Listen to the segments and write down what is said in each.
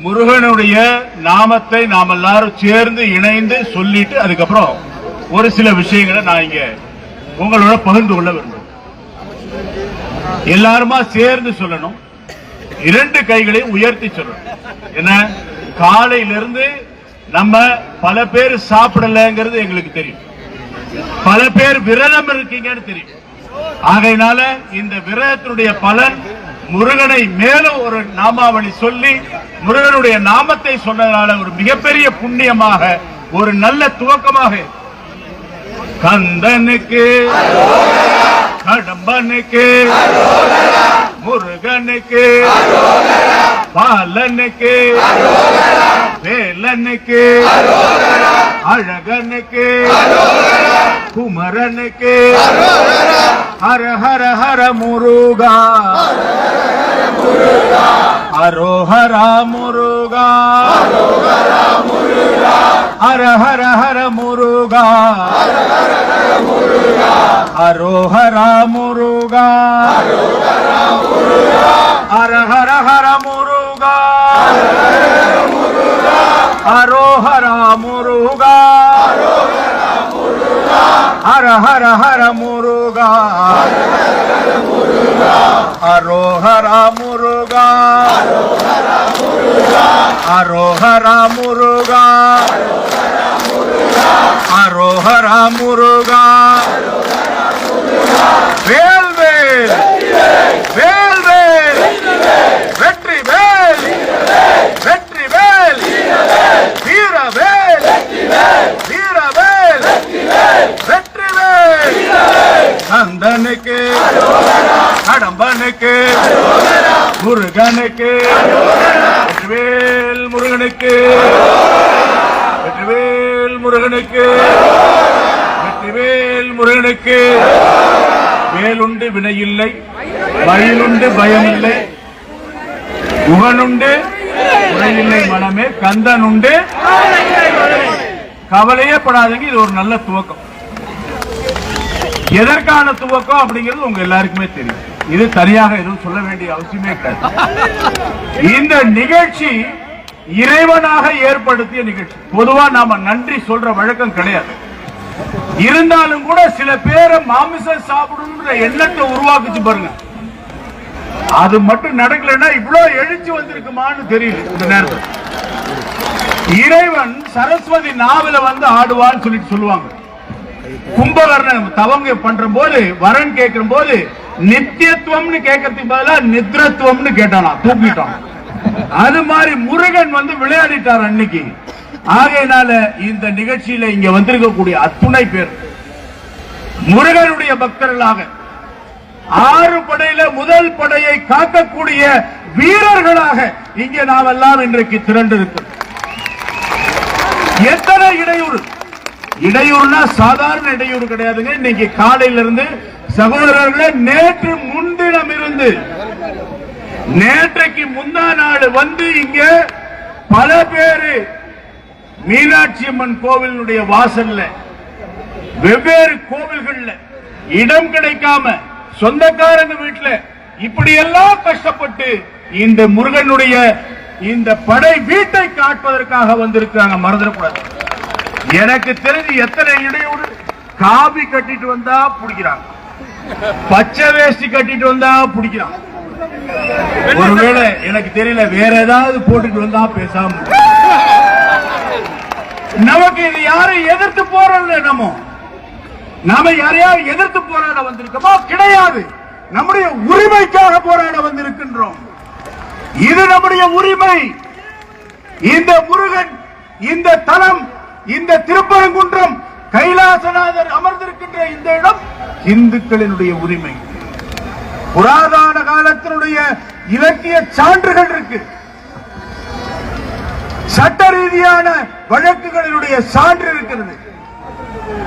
முருகனுடைய நாமத்தை நாம் எல்லாரும் சேர்ந்து இணைந்து சொல்லிட்டு அதுக்கப்புறம் ஒரு சில விஷயங்களை நான் இங்க உங்களோட பகிர்ந்து கொள்ள விரும்புகிறேன். எல்லாருமா சேர்ந்து சொல்லணும். இரண்டு கைகளையும் உயர்த்தி சொல்லணும். என்ன? காலையிலிருந்து நம்ம பல பேர் சாப்பிடலங்கிறது எங்களுக்கு தெரியும். பல பேர் விரதம் இருக்கீங்கன்னு தெரியும். ஆகையினால இந்த விரதத்தினுடைய பலன் முருகனை மேலும் ஒரு நாமாவளி சொல்லி முருகனுடைய நாமத்தை சொன்னதுனால ஒரு மிகப்பெரிய புண்ணியமாக ஒரு நல்ல துவக்கமாக. கந்தனுக்கு கடம்பனுக்கு முருகனுக்கு பாலனுக்கு வேலனுக்கு அழகனுக்கு குமரனுக்கு ஹர ஹர ஹர முருகா. அரோஹரா முருகா ஹர ஹர ஹர முருகா அரோஹரா முருகா ஹர ஹர ஹர முருகா அரோஹரா முருகா ஹர ஹர ஹர முருகா அரோஹரா முருகா அரோஹரா முருகா அரோஹரா முருகா வேல் வேல் வேல் வேல் வெற்றி வேல் வெற்றி வேல் வீர வேல் வீர வேல் வெற்றி வேல் நந்தனுக்கு கடம்பனுக்கு முருகனுக்கு வெற்றிவேல் முருகனுக்கு வெற்றிவேல் முருகனுக்கு வெற்றிவேல் முருகனுக்கு வேலுண்டு இல்லை வயலுண்டு பயம் இல்லை முகனுண்டு குறையில்லை மனமே. கந்தன் உண்டு கவலையே படாதீங்க. இது ஒரு நல்ல துவக்கம். எதற்கான துவக்கம் அப்படிங்கிறது உங்க எல்லாருக்குமே தெரியும். இது தனியாக எதுவும் சொல்ல வேண்டிய அவசியமே கிடையாது. இந்த நிகழ்ச்சி இறைவனாக ஏற்படுத்திய நிகழ்ச்சி. பொதுவா நாம நன்றி சொல்ற வழக்கம் கிடையாது. இருந்தாலும் கூட சில பேரை மாமிசம் சாப்பிடணும்ன்ற எண்ணத்தை உருவாக்குச்சு பாருங்க. அது மட்டும் நடக்கலைன்னா இவ்வளவு எழுச்சி வந்திருக்குமான்னு தெரியல இந்த நேரத்தில். இறைவன் சரஸ்வதி நாவல வந்து ஆடுவான்னு சொல்லிட்டு சொல்லுவாங்க. கும்பகர்ணன் தவங்க பண்ற போது வரன் கேட்கிற போது நித்தியத்துவம்னு கேட்கறதுக்கு பதிலா நித்ரத்துவம்னு கேட்டானா தூக்கிட்டான். அது மாதிரி முருகன் வந்து விளையாடிட்டார் அன்னைக்கு. ஆகையினால இந்த நிகழ்ச்சியில இங்க வந்திருக்கக்கூடிய அத்துணை பேர் முருகனுடைய பக்தர்களாக ஆறு படையில முதல் படையை காக்கக்கூடிய வீரர்களாக இங்கே நாம் எல்லாம் இன்றைக்கு திரண்டிருக்கிறோம் எத்தனை இடையூறு? இடையூறுனா சாதாரண இடையூறு கிடையாதுங்க. இன்னைக்கு காலையில இருந்து சகோதரர்களே நேற்று முன்தினம் இருந்து நேற்றைக்கு முந்தா நாள் வந்து இங்க பல பேரு மீனாட்சி அம்மன் கோவிலுடைய வாசல்ல வெவ்வேறு கோவில்கள்ல இடம் கிடைக்காம சொந்தக்காரங்க வீட்டுல இப்படி எல்லாம் கஷ்டப்பட்டு இந்த முருகனுடைய இந்த படை வீட்டை காட்பதற்காக வந்திருக்காங்க மறந்துடக்கூடாது. எனக்கு தெரிஞ்சு எத்தனை இடையூறு? காபி கட்டிட்டு வந்தா பிடிக்கிறாங்க. பச்சை வேஷ்டி கட்டிட்டு வந்தா பிடிக்கிறான் ஒருவேளை எனக்கு தெரியல வேற ஏதாவது போட்டுட்டு வந்தா பேசாம நமக்கு இது யாரும் எதிர்த்து போறோம்ல நம்ம நாம யாரையாவது எதிர்த்து போராட வந்திருக்கோமா கிடையாது. நம்முடைய உரிமைக்காக போராட வந்திருக்கின்றோம். இது நம்முடைய உரிமை. இந்த முருகன் இந்த தலம் இந்த திருப்பரங்குன்றம் கைலாசநாதர் அமர்ந்திருக்கின்ற இந்த இடம் இந்துக்களினுடைய உரிமை. புராதன காலத்தினுடைய இலக்கிய சான்றுகள் இருக்கு. சட்ட ரீதியான வழக்குகளினுடைய சான்று இருக்கிறது.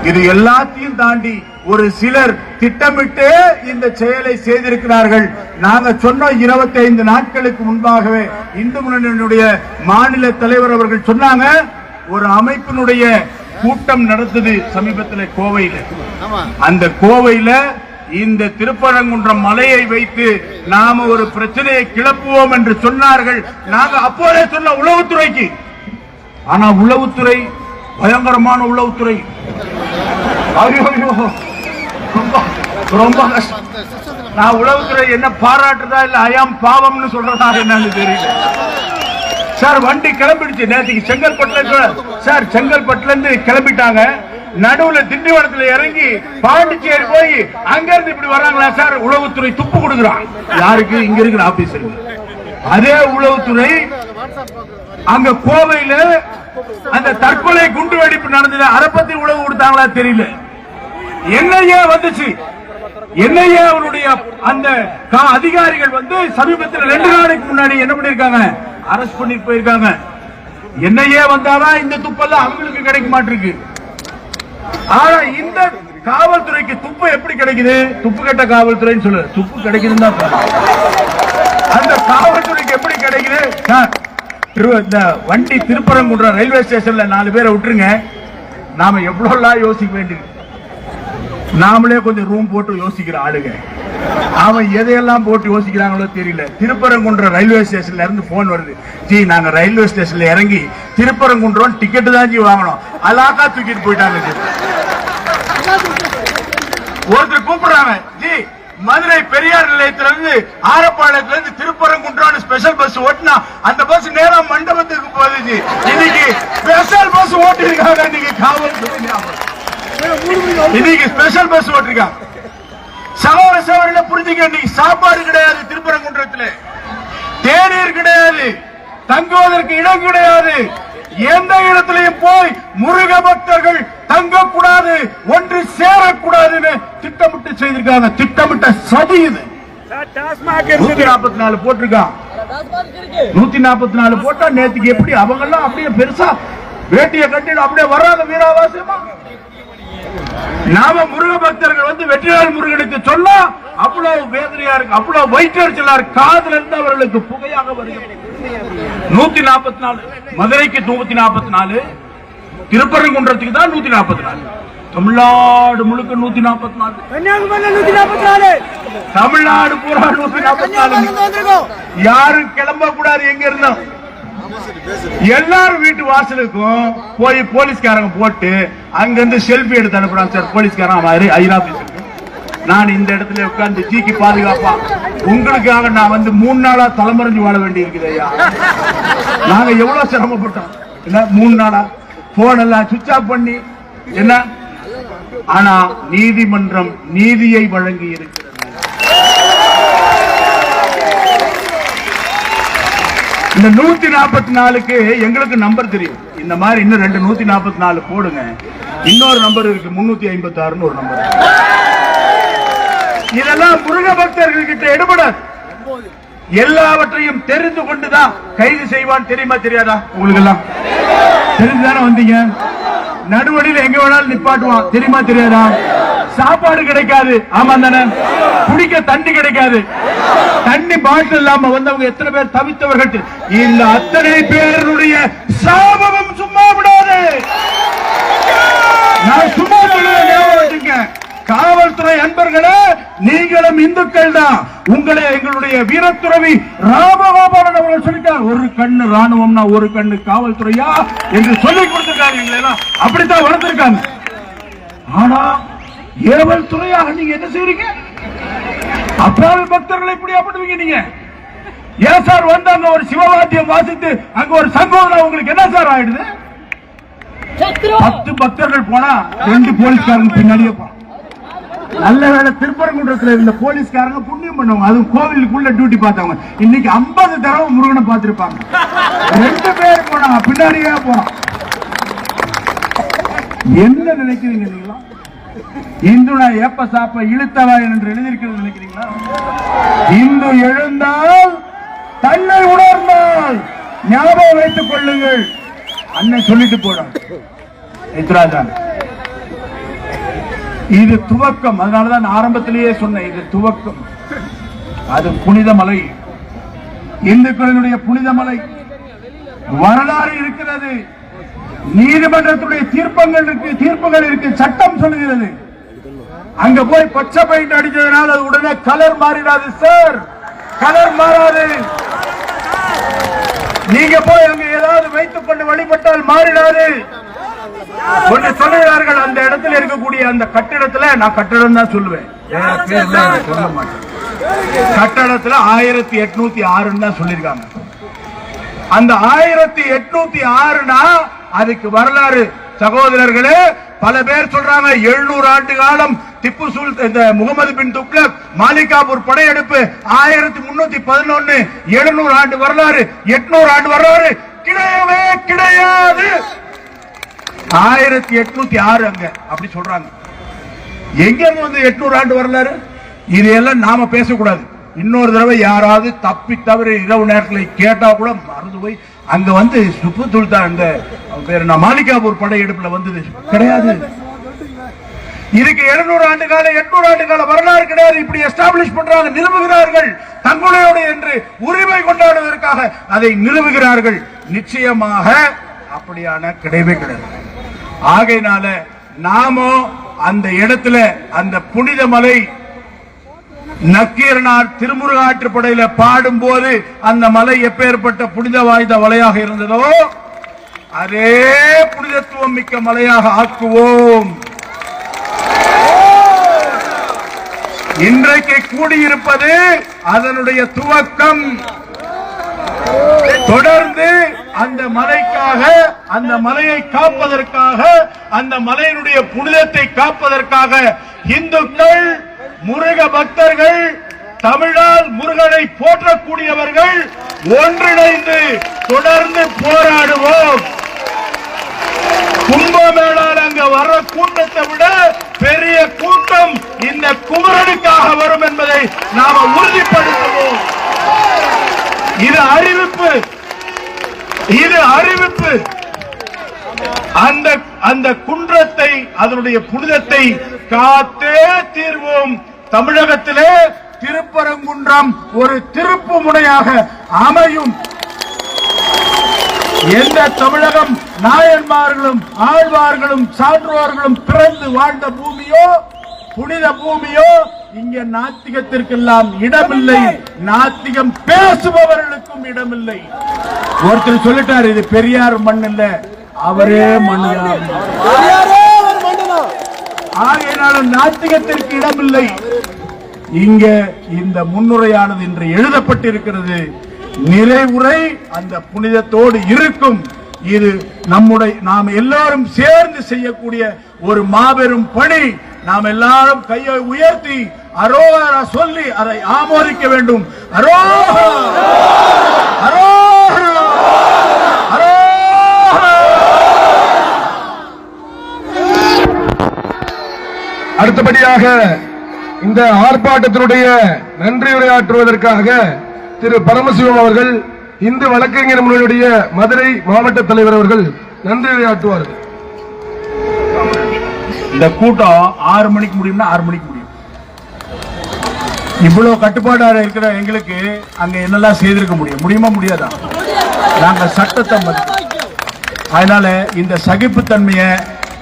இது எல்லாத்தையும் தாண்டி ஒரு சிலர் திட்டமிட்டு இந்த செயலை செய்திருக்கிறார்கள். நாங்க சொன்ன 25 நாட்களுக்கு முன்பாகவே இந்து முன்னணியினுடைய மாநில தலைவர் அவர்கள் சொன்னாங்க ஒரு அமைப்பினுடைய கூட்டம் நடந்தது சமீபத்தில் கோவையில். அந்த கோவையில இந்த திருப்பரங்குன்றம் மலையை வைத்து நாம ஒரு பிரச்சனையை கிளப்புவோம் என்று சொன்னார்கள். நாங்க அப்போதே சொன்ன உளவுத்துறைக்கு. ஆனா உளவுத்துறை பயங்கரமான உளவுத்துறை. ரொம்ப ரொம்ப கஷ்டம். நான் உளவுத்துறை என்ன பாராட்டுறதா இல்ல அயாம் பாவம்னு சொல்றதா என்னன்னு தெரியல. சார் வண்டி கிளம்பிடுச்சு. நேற்றுக்கு செங்கல்பட்டுல சார் செங்கல்பட்டுல இருந்து கிளம்பிட்டாங்க. நடுவுல திண்டிவனத்துல இறங்கி பாண்டிச்சேரி போய் அங்கிருந்து இப்படி வராங்களா சார்? உளவுத்துறை துப்பு கொடுக்குறான். யாருக்கு? இங்க இருக்கிற ஆபீசர் அதே உளவுத்துறை அங்க கோவையில அந்த தற்கொலை குண்டு வெடிப்பு நடந்தது. அரப்பத்தில் உழவு கொடுத்தாங்களா தெரியல. என்னையே வந்துச்சு. என்னையே அவருடைய அந்த கா- அதிகாரிகள் வந்து சமீபத்தில் ரெண்டு நாளைக்கு முன்னாடி என்ன பண்ணிருக்காங்க? அரெஸ்ட் பண்ணி போயிருக்காங்க. என்னையே வந்தாதான் இந்த துப்பெல்லாம் அவங்களுக்கு கிடைக்க மாட்டிருக்கு. ஆனா இந்த காவல்துறைக்கு துப்பு எப்படி கிடைக்குது? துப்பு கட்ட காவல்துறைன்னு சொல்லு. துப்பு கிடைக்குதுன்னு தான் அந்த காவல்துறைக்கு எப்படி கிடைக்குது? இந்த வண்டி திருப்பரங்குன்றம் ரயில்வே ஸ்டேஷன்ல நாலு பேரை விட்டுருங்க. நாம எவ்வளவு யோசிக்க வேண்டியது? நாமளே கொஞ்சம் ரூம் போட்டு யோசிக்கிற ஆளுங்க. அவன் எதையெல்லாம் போட்டு யோசிக்கிறாங்களோ தெரியல. திருப்பரங்குன்ற ரயில்வே ஸ்டேஷன்ல இருந்து போன் வருது. ஜி நாங்க ரயில்வே ஸ்டேஷன்ல இறங்கி திருப்பரங்குன்றம் டிக்கெட் தான் ஜி வாங்கணும். அலாக்கா தூக்கிட்டு போயிட்டாங்க ஒருத்தர் கூப்பிடுறாங்க ஜி மதுரை பெரியார் நிலையத்துல இருந்து ஆரப்பாளையத்துல இருந்து திருப்பரங்குன்றம் ஸ்பெஷல் பஸ் ஓட்டினா அந்த பஸ் நேரா மண்டபத்துக்கு போகுது ஜி. இன்னைக்கு ஸ்பெஷல் பஸ் ஓட்டிருக்காங்க இன்னைக்கு காவல்துறை இன்னைக்கு ஸ்பெஷல் பஸ் ஓட்டிருக்காங்க. சகோதர சகோதரில புரிஞ்சுக்க இன்னைக்கு சாப்பாடு கிடையாது திருப்பரங்குன்றத்துல. தேநீர் கிடையாது. தங்குவதற்கு இடம் கிடையாது. எந்த இடத்திலையும் போய் முருக பக்தர்கள் தங்கக்கூடாது ஒன்று சேரக்கூடாதுன்னு திட்டமிட்டு செய்திருக்காங்க திட்டமிட்ட சதி இது. நூத்தி நாற்பத்தி நாலு போட்டிருக்கான் நூத்தி நாற்பத்தி நாலு போட்டா நேத்துக்கு எப்படி அவங்க எல்லாம் அப்படியே பெருசா வேட்டியை கட்டிட்டு அப்படியே வர்றாங்க வீராவாசியமா? நாம முருக பக்தர்கள் வந்து வெற்றிவேல் முருகனுக்கு சொல்ல அவ்வளவு வேதனையா இருக்கு அவ்வளவு வயிற்றறிச்சலா இருக்கு. காதுல இருந்து அவர்களுக்கு புகையாக வருகிறது. நூத்தி நாற்பத்தி நாலு மதுரைக்கு நூத்தி நாற்பத்தி நாலு திருப்பரங்குன்றத்துக்கு தான் நூத்தி நாற்பத்தி நாலு தமிழ்நாடு முழுக்க நூத்தி நாற்பத்தி நாலு கன்னியாகுமரியில நூத்தி நாற்பத்தி நாலு தமிழ்நாடு பூரா நூத்தி நாற்பத்தி நாலு யாரும் கிளம்ப கூடாது எங்க இருந்தோம் எல்லாரும் வீட்டு வாசலுக்கும் போய் போலீஸ்காரங்க போட்டு அங்கிருந்து செல்ஃபி எடுத்து அனுப்புறாங்க சார். போலீஸ்காரன் மாதிரி ஐநா நான் இந்த இடத்துல உட்கார்ந்து ஜிக்கு பாதுகாப்பா? உங்களுக்காக நான் வந்து மூணு நாளா தலைமறைஞ்சு வாழ வேண்டி இருக்குது ஐயா. நாங்க எவ்வளவு சிரமப்பட்டோம். என்ன மூணு நாளா? போன் எல்லாம் சுவிச் ஆஃப் பண்ணி என்ன? ஆனா நீதிமன்றம் நீதியை வழங்கி இருக்கு இந்த நூத்தி நாற்பத்தி நாலுக்கு எங்களுக்கு நம்பர் தெரியும். இந்த மாதிரி இன்னும் ரெண்டு நூத்தி நாற்பத்தி நாலு போடுங்க. இன்னொரு நம்பர் இருக்கு முன்னூத்தி ஐம்பத்தி ஆறுன்னு ஒரு நம்பர் இதெல்லாம் முருக பக்தர்கள் கிட்ட எடுபடாது. எல்லாவற்றையும் தெரிந்து கொண்டுதான் கைது செய்வான் தெரியுமா தெரியாதா? உங்களுக்கு எல்லாம் தெரிஞ்சுதானே வந்தீங்க? நடுவழியில் எங்க வேணாலும் நிப்பாட்டுவான். தெரியுமா தெரியாதா? சாப்பாடு கிடைக்காது. ஆமா தானே? குடிக்க தண்ணி கிடைக்காது. தண்ணி பாட்டில் இல்லாம வந்தவங்க எத்தனை பேர் தவித்தவர்கள்? இந்த அத்தனை பேருடைய சாபமும் சும்மா விடாது. நான் சும்மா சொல்லுவேன் காவல்துறை அன்பர்களே நீங்களும் இந்துக்கள் தான். உங்களை எங்களுடைய வீரத்துறவி ராமகோபாலன் அவர்கள் சொல்லிட்டார். ஒரு கண்ணு ராணுவம்னா ஒரு கண்ணு காவல்துறையா என்று சொல்லிக் கொடுத்திருக்காங்க எங்களை எல்லாம். அப்படித்தான் வளர்த்திருக்காங்க. ஆனா ஏவல் துறையாக நீங்க என்ன செய்றீங்க? அப்பாவி பக்தர்களை இப்படி பண்ணுவீங்க நீங்க. ஏன் சார் வந்து அங்க ஒரு சிவவாத்தியம் வாசித்து அங்க ஒரு சங்கோதரம் உங்களுக்கு என்ன சார் ஆயிடுது? பத்து பக்தர்கள் போனா ரெண்டு போலீஸ்காரங்க பின்னாடியே நல்ல வேளை திருப்பரங்குன்றத்துல இருந்த போலீஸ்காரங்க புண்ணியம் பண்ணவங்க. அது கோவிலுக்குள்ள டியூட்டி பார்த்தவங்க. இன்னைக்கு 50 தடவை முருகனை பார்த்திருப்பாங்க. ரெண்டு பேர் போனாங்க பின்னாடியே போனான் என்ன நினைக்கிறீங்க நீங்களா இந்துனா ஏப்ப சாப்ப இழுத்தவா என்று எழுதியிருக்கிறது நினைக்கிறீங்களா? இந்து எழுந்தால் தன்னை உணர்ந்தால் ஞாபகம் வைத்துக் கொள்ளுங்கள். அண்ணன் சொல்லிட்டு போனான் எத்ராஜான் இது துவக்கம். அதனாலதான் ஆரம்பத்திலேயே சொன்னேன் இது துவக்கம். அது புனித மலை இந்துக்களினுடைய புனித மலை வரலாறு இருக்கிறது. நீதிமன்றத்துடைய தீர்ப்பங்கள் இருக்கு தீர்ப்புகள் இருக்கு சட்டம் சொல்லுகிறது அங்க போய் பச்சை பெயிண்ட் அடிச்சதுனால அது உடனே கலர் மாறிடாது சார் கலர் மாறாது. நீங்க போய் அங்க ஏதாவது வைத்துக் கொண்டு வழிபட்டால் மாறிடாது. ஒன்று சொல்லுகிறார்கள் அந்த இடத்துல இருக்கக்கூடிய அந்த கட்டிடத்துல நான் கட்டிடம் தான் சொல்லுவேன். சொல்ல மாட்டேன். கட்டடத்துல ஆயிரத்தி எட்நூத்தி ஆறுன்னு தான் சொல்லியிருக்காங்க. அந்த ஆயிரத்தி எட்நூத்தி ஆறுனா அதுக்கு வரலாறு. சகோதரர்களே பல பேர் சொல்றாங்க எழுநூறு ஆண்டு காலம் திப்பு சுல் இந்த முகமது பின் துக்ளக் மாலிகாபூர் படையெடுப்பு ஆயிரத்தி முன்னூத்தி பதினொன்னு எழுநூறு ஆண்டு வரலாறு எட்நூறு ஆண்டு வரலாறு கிடையவே கிடையாது. ஆயிரத்தி எட்நூத்தி ஆறு அங்க அப்படி சொல்றாங்க. எங்க வந்து எட்நூறு ஆண்டு வரலாறு? இதையெல்லாம் நாம பேசக்கூடாது. இன்னொரு தடவை யாராவது தப்பி தவறு இரவு நேரத்தில் கேட்டா கூட மறந்து போய் அங்க வந்து சுப்பு சுல்தான் இந்த பேர் நான் மாலிகாபூர் படையெடுப்புல வந்தது. கிடையாது. இதுக்கு 200 ஆண்டு கால 800 ஆண்டு கால வரலாறு கிடையாது. இப்படி எஸ்டாப்ளிஷ் பண்றாங்க நிறுவுகிறார்கள் தங்களுடையோடு என்று உரிமை கொண்டாடுவதற்காக அதை நிறுவுகிறார்கள் நிச்சயமாக அப்படியான கிடையவே கிடையாது. ஆகையினால நாமோ அந்த இடத்துல அந்த புனித மலை நக்கீரனார் திருமுருகாற்றுப்படையில பாடும்போது அந்த மலை எப்பேற்பட்ட புனித வாய்ந்த மலையாக இருந்ததோ அதே புனிதத்துவம் மிக்க மலையாக ஆக்குவோம். இன்றைக்கு கூடியிருப்பது அதனுடைய துவக்கம். தொடர்ந்து அந்த மலைக்காக அந்த மலையை காப்பதற்காக அந்த மலையினுடைய புனிதத்தை காப்பதற்காக இந்துக்கள் முருக பக்தர்கள் தமிழால் முருகனை போற்றக்கூடியவர்கள் ஒன்றிணைந்து தொடர்ந்து போராடுவோம். கும்பமேளால் அங்க வர்ற கூட்டத்தை விட பெரிய கூட்டம் இந்த குமரனுக்காக வரும் என்பதை நாம உறுதிப்படுத்துவோம். இது அறிவிப்பு. இது அறிவிப்பு. அந்த அந்த குன்றத்தை அதனுடைய புனிதத்தை காத்தே தீர்வோம். தமிழகத்திலே திருப்பரங்குன்றம் ஒரு திருப்பு முனையாக அமையும். எந்த தமிழகம் நாயன்மார்களும் ஆழ்வார்களும் சான்றோர்களும் பிறந்து வாழ்ந்த பூமியோ புனித பூமியோ இங்க நாத்திகத்திற்கெல்லாம் இடமில்லை. நாத்திகம் பேசுபவர்களுக்கும் இடமில்லை. ஒருத்தர் சொல்லிட்டார் இது பெரியார் மண் இல்ல அவரே மண்ணுதான். ஆகையினால நாத்திகத்திற்கு இடமில்லை. இங்க இந்த முன்னுரையானது இன்று எழுதப்பட்டிருக்கிறது. நிறைவுரை அந்த புனிதத்தோடு இருக்கும். இது நம்முடைய நாம் எல்லாரும் சேர்ந்து செய்யக்கூடிய ஒரு மாபெரும் பணி. நாம் எல்லாரும் கையை உயர்த்தி அரோகரா சொல்லி அதை ஆமோதிக்க வேண்டும். அரோகரா அரோகரா அரோகரா அடுத்தபடியாக இந்த ஆர்ப்பாட்டத்தினுடைய நன்றி உரையாற்றுவதற்காக திரு பரமசிவம் அவர்கள் இந்து வழக்கறிஞர் முன்னுடைய மதுரை மாவட்ட தலைவர் அவர்கள் நன்றி உரையாற்றுவார்கள். இந்த கூட்டம் ஆறு மணிக்கு முடியும்னா ஆறு மணிக்கு முடியும். இவ்வளவு கட்டுப்பாடாக இருக்கிற எங்களுக்கு அங்க என்னெல்லாம் செய்திருக்க முடியும்? முடியுமா முடியாதா? நாங்க சட்டத்தை அதனால இந்த சகிப்புத்தன்மையை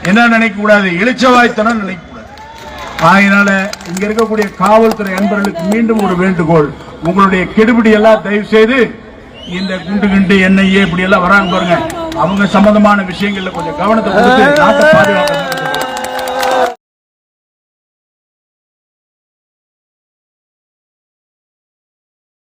என்ன நினைக்க கூடாது எழுச்சவாய்த்தனம் நினைக்க கூடாது அதனால இங்க இருக்கக்கூடிய காவல்துறை அன்பர்களுக்கு மீண்டும் ஒரு வேண்டுகோள். உங்களுடைய கெடுபிடி எல்லாம் தயவு செய்து இந்த குண்டு கிண்டு என்ஐஏ இப்படி எல்லாம் வராங்க பாருங்க. அவங்க சம்பந்தமான விஷயங்கள்ல கொஞ்சம் கவனத்தை கொடுத்து நாட்டை பாதுகாக்க